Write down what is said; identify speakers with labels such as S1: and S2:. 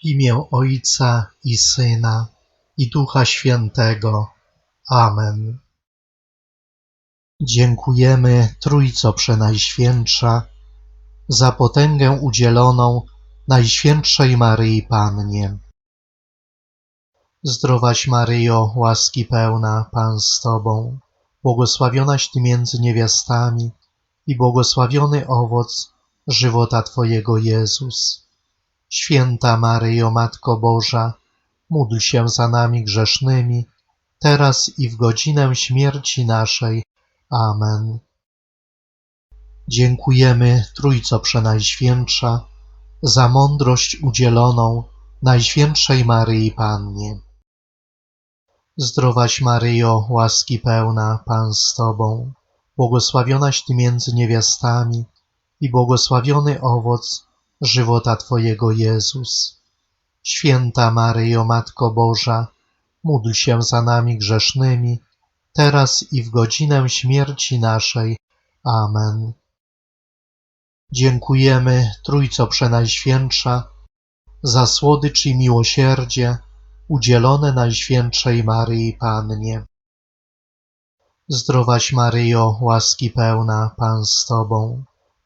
S1: W imię Ojca i Syna i Ducha Świętego. Amen. Dziękujemy Trójco Przenajświętsza za potęgę udzieloną Najświętszej Maryi Pannie. Zdrowaś Maryjo, łaski pełna, Pan z Tobą, błogosławionaś Ty między niewiastami i błogosławiony owoc żywota Twojego Jezus. Święta Maryjo, Matko Boża, módl się za nami grzesznymi, teraz i w godzinę śmierci naszej. Amen. Dziękujemy Trójco Przenajświętsza za mądrość udzieloną Najświętszej Maryi Pannie. Zdrowaś Maryjo, łaski pełna, Pan z Tobą, błogosławionaś Ty między niewiastami i błogosławiony owoc żywota Twojego Jezus. Święta Maryjo, Matko Boża, módl się za nami grzesznymi, teraz i w godzinę śmierci naszej. Amen. Dziękujemy Trójco Przenajświętsza za słodycz i miłosierdzie udzielone Najświętszej Maryi Pannie. Zdrowaś Maryjo, łaski pełna, Pan z Tobą,